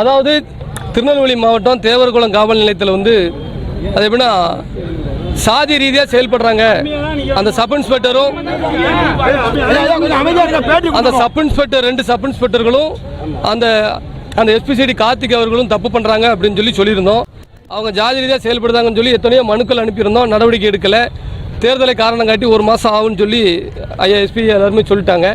அதாவது திருநெல்வேலி மாவட்டம் தேவர்குளம் காவல் நிலையத்தில் வந்து அது எப்படின்னா சாதி ரீதியாக செயல்படுறாங்க. அந்த சப் இன்ஸ்பெக்டரும் அந்த சப் இன்ஸ்பெக்டர் ரெண்டு சப் இன்ஸ்பெக்டர்களும் அந்த அந்த எஸ்பிசிடி கார்த்திக் அவர்களும் தப்பு பண்ணுறாங்க அப்படின்னு சொல்லி சொல்லியிருந்தோம். அவங்க ஜாதி ரீதியாக செயல்படுறாங்கன்னு சொல்லி எத்தனையோ மனுக்கள் அனுப்பியிருந்தோம். நடவடிக்கை எடுக்கலை. தேர்தலை காரணம் காட்டி ஒரு மாதம் ஆகும்னு சொல்லி ஐயா எஸ்பி எல்லாருமே சொல்லிட்டாங்க.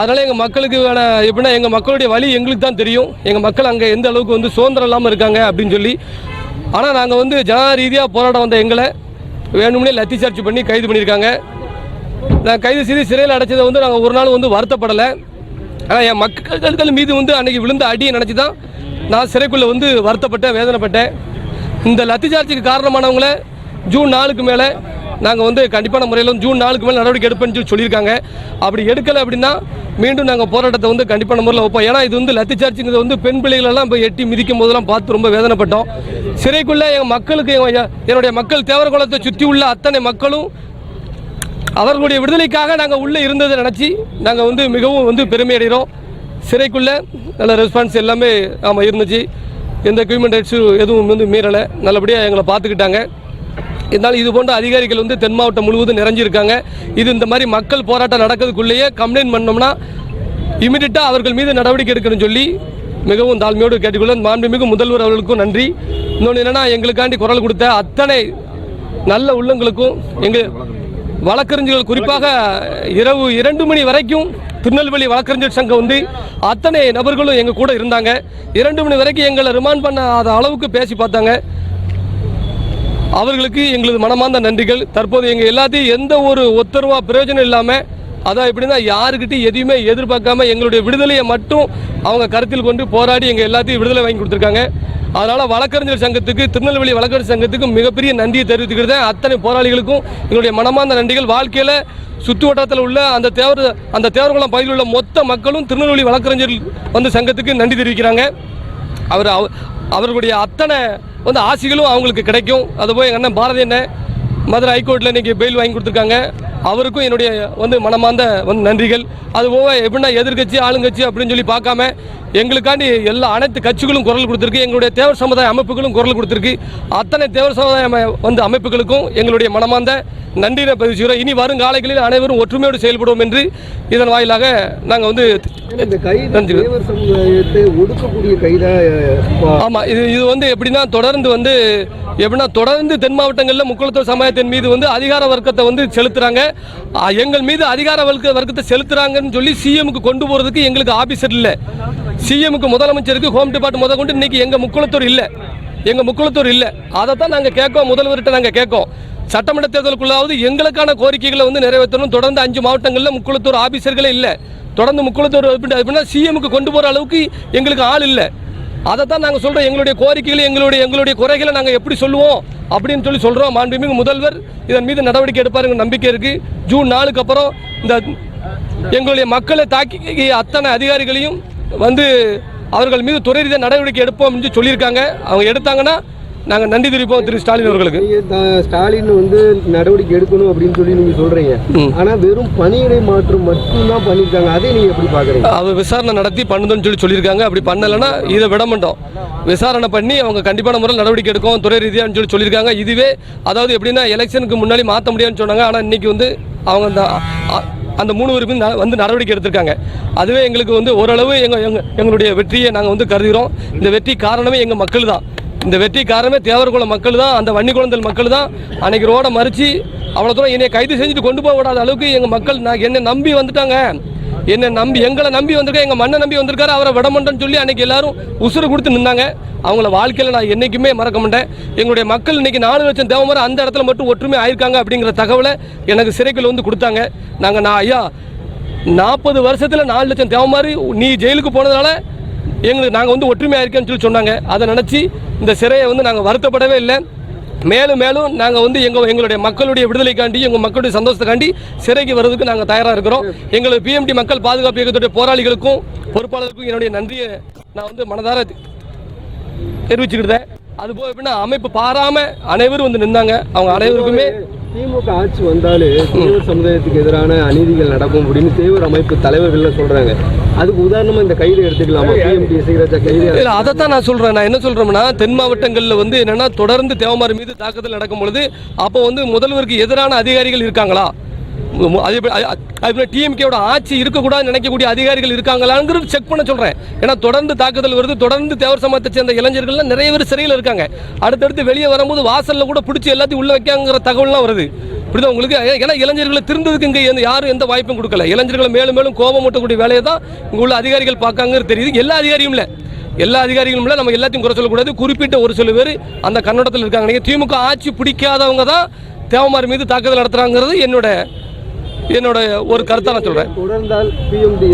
அதனால் எங்கள் மக்களுக்கு வேண எப்படின்னா எங்கள் மக்களுடைய வழி எங்களுக்கு தான் தெரியும். எங்கள் மக்கள் அங்கே எந்த அளவுக்கு வந்து சுதந்திரம் இல்லாமல் இருக்காங்க அப்படின்னு சொல்லி. ஆனால் நாங்கள் வந்து ஜன ரீதியாக போராட்டம் வந்த எங்களை வேணும்னே லத்தி சார்ஜ் பண்ணி கைது பண்ணியிருக்காங்க. நான் கைது செய்து சிறையில் அடைச்சதை வந்து நாங்கள் ஒரு நாள் வந்து வருத்தப்படலை. ஆனால் என் மக்கள் மீது வந்து அன்னைக்கு விழுந்த அடியை நினச்சி தான் நான் சிறைக்குள்ளே வந்து வருத்தப்பட்டேன் வேதனைப்பட்டேன். இந்த லத்தி சார்ஜுக்கு காரணமானவங்கள ஜூன் நாலுக்கு மேலே நாங்கள் வந்து கண்டிப்பான முறையில் ஜூன் நாளுக்கு மேலே நடவடிக்கை எடுப்பேன்னு சொல்லி சொல்லியிருக்காங்க. அப்படி எடுக்கலை அப்படின்னா மீண்டும் நாங்கள் போராட்டத்தை வந்து கண்டிப்பான முறையில் வைப்போம். ஏன்னா இது வந்து லத்தி சார்ஜுங்கிறது வந்து பெண் பிள்ளைகளெல்லாம் இப்போ எட்டி மிதிக்கும் போதெல்லாம் பார்த்து ரொம்ப வேதனைப்பட்டோம். சிறைக்குள்ளே எங்கள் மக்களுக்கு என்னுடைய மக்கள் தேவரகுளத்தை சுற்றி உள்ள அத்தனை மக்களும் அவர்களுடைய விடுதலைக்காக நாங்கள் உள்ளே இருந்ததை நினச்சி நாங்கள் வந்து மிகவும் வந்து பெருமை அடைகிறோம். சிறைக்குள்ளே நல்ல ரெஸ்பான்ஸ் எல்லாமே ஆமாம் இருந்துச்சு. எந்த எக்யூப்மெண்ட் ரைட்ஸும் எதுவும் வந்து மீறலை. நல்லபடியாக எங்களை பார்த்துக்கிட்டாங்க. இருந்தாலும் இது போன்ற அதிகாரிகள் வந்து தென் மாவட்டம் முழுவதும் நிறைஞ்சிருக்காங்க. இது இந்த மாதிரி மக்கள் போராட்டம் நடக்கிறதுக்குள்ளேயே கம்ப்ளைண்ட் பண்ணோம்னா இமிடியட்டாக அவர்கள் மீது நடவடிக்கை எடுக்கணும்னு சொல்லி மிகவும் தாழ்மையோடு கேட்டுக்கொள்ள மாண்புமிகு முதல்வர் அவர்களுக்கும் நன்றி. இன்னொன்று என்னென்னா எங்களுக்காண்டி குரல் கொடுத்த அத்தனை நல்ல உள்ளங்களுக்கும் எங்கள் வழக்கறிஞர்கள் குறிப்பாக இரவு இரண்டு மணி வரைக்கும் திருநெல்வேலி வழக்கறிஞர் சங்கம் வந்து அத்தனை நபர்களும் எங்கள் கூட இருந்தாங்க. இரண்டு மணி வரைக்கும் எங்களை ரிமாண்ட் பண்ணாத அளவுக்கு பேசி பார்த்தாங்க. அவர்களுக்கு எங்களது மனமார்ந்த நன்றிகள். தற்போது எங்கள் எல்லாத்தையும் எந்த ஒரு ஒத்தரவா பிரயோஜனம் இல்லாமல் அதான் எப்படின்னா யாருக்கிட்டையும் எதையுமே எதிர்பார்க்காம எங்களுடைய விடுதலையை மட்டும் அவங்க கருத்தில் கொண்டு போராடி எங்கள் எல்லாத்தையும் விடுதலை வாங்கி கொடுத்துருக்காங்க. அதனால் வழக்கறிஞர் சங்கத்துக்கு திருநெல்வேலி வழக்கறிஞர் சங்கத்துக்கு மிகப்பெரிய நன்றியை தெரிவித்துக்கிறது அத்தனை போராளிகளுக்கும் எங்களுடைய மனமார்ந்த நன்றிகள். வாழ்க்கையில் சுற்று வட்டாரத்தில் உள்ள அந்த தேவர் அந்த தேவர்குளம் பகுதியில் உள்ள மொத்த மக்களும் திருநெல்வேலி வழக்கறிஞர் வந்து சங்கத்துக்கு நன்றி தெரிவிக்கிறாங்க. அவர் அவ- அவர்களுடைய அத்தனை வந்து ஆசிகளும் அவங்களுக்கு கிடைக்கும். அது போய் எங்கள் அண்ணன் பாரதி அண்ணன் மதுரை ஹைகோர்ட்டில் இன்றைக்கி பெயில் வாங்கி கொடுத்துருக்காங்க. அவருக்கும் என்னுடைய வந்து மனமார்ந்த வந்து நன்றிகள். அது போக எப்படின்னா எதிர்க்கட்சி ஆளுங்கட்சி அப்படின்னு சொல்லி பார்க்காம எங்களுக்காண்டி எல்லா அனைத்து கட்சிகளும் குரல் கொடுத்துருக்கு. எங்களுடைய தேவர் சமுதாய அமைப்புகளும் குரல் கொடுத்துருக்கு. அத்தனை தேவர் சமுதாய வந்து அமைப்புகளுக்கும் எங்களுடைய மனமார்ந்த நன்றியை பதிவுகிறோம் இனி வரும் காலைகளில் அனைவரும் ஒற்றுமையோடு செயல்படுவோம் என்று இதன் வாயிலாக நாங்கள் வந்து ஆமாம் இது இது வந்து எப்படின்னா தொடர்ந்து வந்து எப்படின்னா தொடர்ந்து தென் மாவட்டங்களில் முக்குளத்தூர் சமுதாயத்தின் மீது வந்து அதிகார வர்க்கத்தை வந்து செலுத்துறாங்க. ஆ, எங்கள் மீது அதிகார வர்க்க வர்க்கத்தை செலுத்துறாங்கன்னு சொல்லி சிஎம்க்கு கொண்டு போகிறதுக்கு எங்களுக்கு ஆபீசர் இல்லை. சிஎம்க்கு முதலமைச்சருக்கு ஹோம் டிபார்ட்மெண்ட் முத கொண்டு இன்னைக்கு எங்கள் முக்குளத்தூர் இல்லை. எங்கள் முக்குளத்தூர் இல்லை. அதை தான் நாங்கள் கேட்கோம் முதல்வர்கிட்ட நாங்கள் கேட்கோம். சட்டமன்ற தேர்தலுக்குள்ளாவது எங்களுக்கான கோரிக்கைகளை வந்து நிறைவேற்றணும். தொடர்ந்து அஞ்சு மாவட்டங்களில் முக்குளத்தூர் ஆபீசர்களே இல்லை. தொடர்ந்து முக்குளத்தூர் அப்படின்னா சிஎம்க்கு கொண்டு போகிற அளவுக்கு எங்களுக்கு ஆள் இல்லை. அதை தான் நாங்கள் சொல்கிறோம் எங்களுடைய கோரிக்கைகளை எங்களுடைய எங்களுடைய குறைகளை நாங்கள் எப்படி சொல்லுவோம் அப்படின்னு சொல்லி சொல்கிறோம் மாண்புமிகு முதல்வர் இதன் மீது நடவடிக்கை எடுப்பாருங்க நம்பிக்கை இருக்குது ஜூன் நாலுக்கு அப்புறம் இந்த எங்களுடைய மக்களை தாக்கி அத்தனை அதிகாரிகளையும் வந்து அவர்கள் மீது துறை ரீதியாக நடவடிக்கை எடுப்போம் என்று சொல்லியிருக்காங்க. அவங்க எடுத்தாங்கன்னா நாங்கள் நன்றி தெரிவிப்போம் திரு ஸ்டாலின் அவர்களுக்கு. ஸ்டாலின் வந்து நடவடிக்கை எடுக்கணும் அப்படின்னு சொல்லி நீங்க சொல்றீங்க. ம். ஆனா வெறும் பணியிடை மாற்றம் மட்டும்தான் பண்ணிருக்காங்க அதை நீங்க எப்படி பாக்குறீங்க அவர் விசாரணை நடத்தி பண்ணுதுன்னு சொல்லி சொல்லியிருக்காங்க. அப்படி பண்ணலைன்னா இதை விட மாட்டோம். விசாரணை பண்ணி அவங்க கண்டிப்பான முறையில் நடவடிக்கை எடுக்கும் துறை ரீதியான்னு சொல்லி சொல்லியிருக்காங்க. இதுவே அதாவது எப்படின்னா எலெக்ஷனுக்கு முன்னாடி மாற்ற முடியாதுன்னு சொன்னாங்க. ஆனால் இன்னைக்கு வந்து அவங்க அந்த அந்த மூணு பேருக்கும் வந்து நடவடிக்கை எடுத்திருக்காங்க. அதுவே எங்களுக்கு வந்து ஓரளவு எங்க எங்க- எங்களுடைய வெற்றியை நாங்கள் வந்து கருதுகிறோம். இந்த வெற்றி காரணமே எங்கள் மக்கள் தான். இந்த வெற்றி காரணமே தேவர்குளம் மக்கள் தான் அந்த வன்னிக்குளந்தல் மக்கள் தான் அன்னைக்கு ரோடை மறித்து அவ்வளோ தூரம் என்னை கைது செஞ்சுட்டு கொண்டு போக விடாத அளவுக்கு எங்கள் மக்கள் நான் என்னை நம்பி வந்துட்டாங்க. என்னை நம்பி எங்களை நம்பி வந்திருக்க எங்கள் மண்ணை நம்பி வந்திருக்காரு. அவரை விடமாட்டேன்னு சொல்லி அன்றைக்கி எல்லாரும் உசுறு கொடுத்து நின்னாங்க. அவங்கள வாழ்க்கையில் நான் என்றைக்குமே மறக்க மாட்டேன். எங்களுடைய மக்கள் இன்றைக்கி நாலு லட்சம் தேவமரம் அந்த இடத்துல மட்டும் ஒற்றுமை ஆயிருக்காங்க அப்படிங்கிற தகவலை எனக்கு சிறைக்குள்ள வந்து கொடுத்தாங்க. நாங்கள் நான் ஐயா நாற்பது வருஷத்தில் நாலு லட்சம் தேவமாரி நீ ஜெயிலுக்கு போனதுனால எங்களுக்கு நாங்கள் வந்து ஒற்றுமையாக இருக்கேன்னு சொல்லி சொன்னாங்க. அதை நினச்சி இந்த சிறையை வந்து நாங்கள் வருத்தப்படவே இல்லை. மேலும் மேலும் நாங்கள் வந்து எங்கள் எங்களுடைய மக்களுடைய விடுதலைக்காண்டி எங்கள் மக்களுடைய சந்தோஷத்துக்காண்டி சிறைக்கு வர்றதுக்கு நாங்கள் தயாராக இருக்கிறோம். எங்களுக்கு பிஎம்டி மக்கள் பாதுகாப்பு இயக்கத்துடைய போராளிகளுக்கும் பொறுப்பாளருக்கும் என்னுடைய நன்றியை நான் வந்து மனதார தெரிவிச்சுக்கிட்டேன் அதுபோக எப்படின்னா அமைப்பு பாராமல் அனைவரும் வந்து நின்றாங்க அவங்க அனைவருக்குமே திமுக ஆட்சி வந்தாலே தேவர் சமுதாயத்துக்கு எதிரான அநீதிகள் நடக்கும் அப்படின்னு தேவர் அமைப்பு தலைவர்கள் சொல்றாங்க. அதுக்கு உதாரணமா இந்த கைது எடுத்துக்கலாமா? பிஎம்டி இசைராஜா கைது இல்ல அதைத்தான் நான் சொல்றேன். நான் என்ன சொல்றேன்னா தென் மாவட்டங்கள்ல வந்து என்னன்னா தொடர்ந்து தேவமாரி மீது தாக்குதல் நடக்கும் பொழுது அப்போ வந்து முதல்வருக்கு எதிரான அதிகாரிகள் இருக்காங்களா? அதே போல டிஎம்கேவோட ஆட்சி இருக்கக்கூடாது நினைக்கக்கூடிய அதிகாரிகள் இருக்காங்களாங்கிறது செக் பண்ண சொல்கிறேன் ஏன்னா தொடர்ந்து தாக்குதல் வருது தொடர்ந்து தேவர் சமத்தை சேர்ந்த இளைஞர்கள்லாம் நிறைய பேர் சிறையில் இருக்காங்க. அடுத்தடுத்து வெளியே வரும்போது வாசலில் கூட பிடிச்சி எல்லாத்தையும் உள்ளே வைக்காங்கிற தகவல்லாம் வருது. இப்படிதான் உங்களுக்கு? ஏன்னா இளைஞர்களை திருந்ததுக்கு இங்கே எந்த யாரும் எந்த வாய்ப்பும் கொடுக்கல. இளைஞர்களை மேலும் மேலும் கோபம் ஊட்டக்கூடிய வேலையை தான் இங்கே உள்ள அதிகாரிகள் பார்க்காங்கன்னு தெரியுது. எல்லா அதிகாரியும் இல்லை. எல்லா அதிகாரிகளும் இல்லை. நம்ம எல்லாத்தையும் குறை சொல்லக்கூடாது. குறிப்பிட்ட ஒரு சில பேர் அந்த கண்ணோட்டத்தில் இருக்காங்க. நீங்கள் திமுக ஆட்சி பிடிக்காதவங்க தான் தேவமார் மீது தாக்குதல் நடத்துகிறாங்கிறது என்னோட என்னோட ஒரு கருத்தா நான் சொல்றேன். தொடர்ந்தால் பிஎம்டி?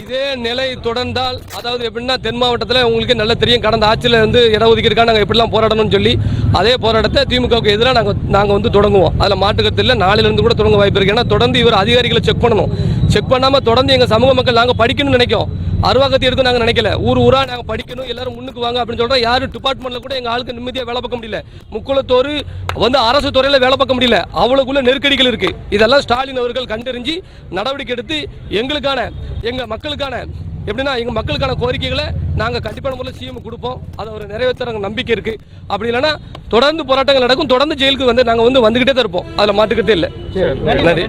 இதே நிலை தொடர்ந்தால் அதாவது எப்படின்னா தென் மாவட்டத்தில் உங்களுக்கு நல்லா தெரியும். கடந்த ஆட்சியில் வந்து இடஒதுக்கீடுக்காக நாங்கள் எப்படிலாம் போராடணும்னு சொல்லி அதே போராட்டத்தை திமுகவுக்கு எதிராக நாங்கள் நாங்கள் வந்து தொடங்குவோம். அதில் மாட்டுக்கத்து இல்லை நாளிலிருந்து கூட தொடங்க வாய்ப்பு இருக்கு. ஏன்னா தொடர்ந்து இவர் அதிகாரிகளை செக் பண்ணணும். செக் பண்ணாமல் தொடர்ந்து எங்கள் சமூக மக்கள் நாங்கள் படிக்கணும்னு நினைக்கிறோம் அருவாக்கத்தி எடுக்க நாங்கள் நினைக்கல. ஊர் ஊரா நாங்கள் படிக்கணும் எல்லாரும் முன்னுக்கு வாங்க அப்படின்னு சொல்கிறோம் யாரும் டிபார்ட்மெண்ட்டில் கூட எங்கள் ஆளுக்கு நிம்மதியாக வேலை பார்க்க முடியல. முக்குளத்தோர் வந்து அரசு துறையில் வேலை பார்க்க முடியல. அவ்வளோக்குள்ள நெருக்கடிகள் இருக்கு. இதெல்லாம் ஸ்டாலின் அவர்கள் கண்டறிஞ்சு நடவடிக்கை எடுத்து எங்களுக்கான எங்கள் மக்களுக்கான எப்படின்னா எங்கள் மக்களுக்கான கோரிக்கைகளை நாங்கள் கண்டிப்பான முறையில் சிஎம் கொடுப்போம். அதை ஒரு நிறைவேற்றுற நம்பிக்கை இருக்குது அப்படி இல்லைன்னா தொடர்ந்து போராட்டங்கள் நடக்கும். தொடர்ந்து ஜெயிலுக்கு வந்து நாங்கள் வந்து வந்துக்கிட்டே தான் இருப்போம். அதில் மாட்டுக்கிட்டே இல்லை. நன்றி.